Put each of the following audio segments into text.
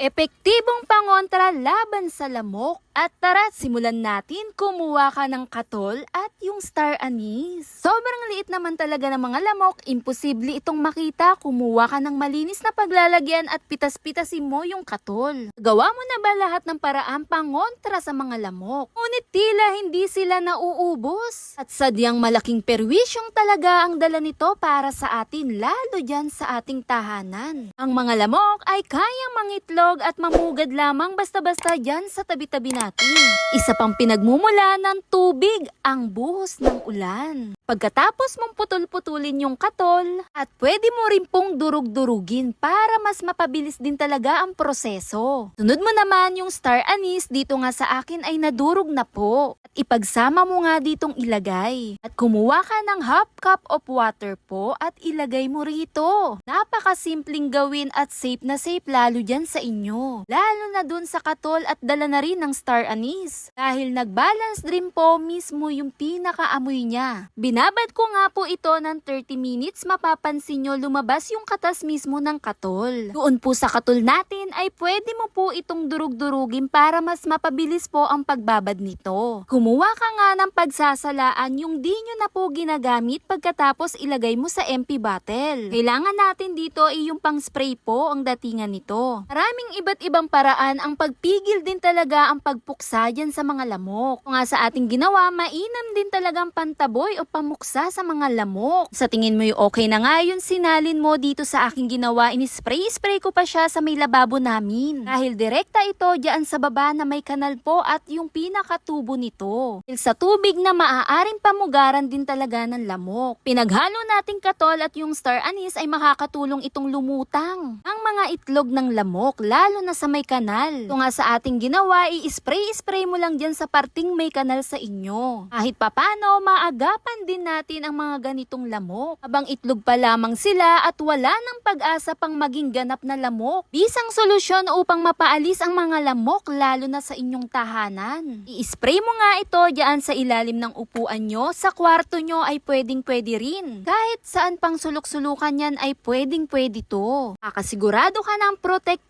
Epektibong pangontra laban sa lamok. At tara, simulan natin. Kumuha ka ng katol at yung star anise. Sobrang liit naman talaga ng mga lamok. Imposible itong makita. Kumuha ka ng malinis na paglalagyan at pitas-pitasin mo yung katol. Gawa mo na ba lahat ng paraan pangontra sa mga lamok? Ngunit tila hindi sila nauubos. At sadyang malaking perwisyong talaga ang dala nito para sa atin, lalo dyan sa ating tahanan. Ang mga lamok ay kayang mangitlog at mamugad lamang basta-basta dyan sa tabi-tabi natin. Isa pang pinagmumula ng tubig ang buhos ng ulan. Pagkatapos mong putol-putulin yung katol, at pwede mo rin pong durug-durugin para mas mapabilis din talaga ang proseso. Sunod mo naman yung star anise dito nga sa akin ay nadurog na po. At ipagsama mo nga ditong ilagay. At kumuha ka ng half cup of water po at ilagay mo rito. Napakasimpleng gawin at safe na safe lalo dyan sa inyo. Lalo na dun sa katol at dala na rin ng star anise. Dahil nag-balance dream po mismo yung pinakaamoy niya. Binabad ko nga po ito ng 30 minutes mapapansin nyo lumabas yung katas mismo ng katol. Doon po sa katol natin ay pwede mo po itong durug-durugin para mas mapabilis po ang pagbabad nito. Kumuha ka nga ng pagsasalaan yung di nyo na po ginagamit pagkatapos ilagay mo sa empty bottle. Kailangan natin dito ay yung pang spray po ang datingan nito. Maraming iba't ibang paraan ang pagpigil din talaga ang pagpuksa dyan sa mga lamok. Kung nga sa ating ginawa, mainam din talagang pantaboy o pamuksa sa mga lamok. Sa tingin mo yung okay na nga yun, sinalin mo dito sa aking ginawa, inispray-spray ko pa siya sa may lababo namin. Dahil direkta ito dyan sa baba na may kanal po at yung pinakatubo nito. Dahil sa tubig na maaaring pamugaran din talaga ng lamok. Pinaghalo nating katol at yung star anise ay makakatulong itong lumutang ang mga itlog ng lamok, lalo na sa may kanal. Kung nga sa ating ginawa, i-spray-spray mo lang dyan sa parting may kanal sa inyo. Kahit papano, maagapan din natin ang mga ganitong lamok. Habang itlog pa lamang sila at wala ng pag-asa pang maging ganap na lamok. Bisang solusyon upang mapaalis ang mga lamok lalo na sa inyong tahanan. I-spray mo nga ito dyan sa ilalim ng upuan nyo, sa kwarto nyo ay pwedeng pwede rin. Kahit saan pang sulok-sulukan yan ay pwedeng pwede to. Kakasigurado ka ng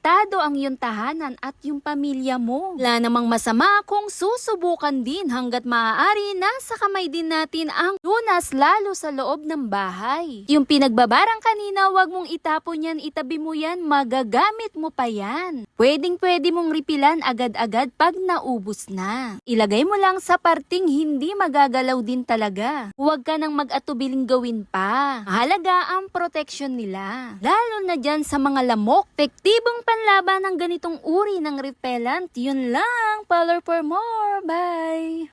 protektado ang iyong tahanan at yung pamilya mo. Wala namang masama kung susubukan din hanggat maaari nasa kamay din natin ang lunas lalo sa loob ng bahay. Yung pinagbabarang kanina, wag mong itapon yan, itabi mo yan, magagamit mo pa yan. Pwedeng pwede mong ripilan agad-agad pag naubos na. Ilagay mo lang sa parting hindi magagalaw din talaga. Huwag ka nang mag-atubiling gawin pa. Mahalaga ang protection nila. Lalo na dyan sa mga lamok. Pektibong panlaban ng ganitong uri ng repellent. Yun lang. Color for more. Bye!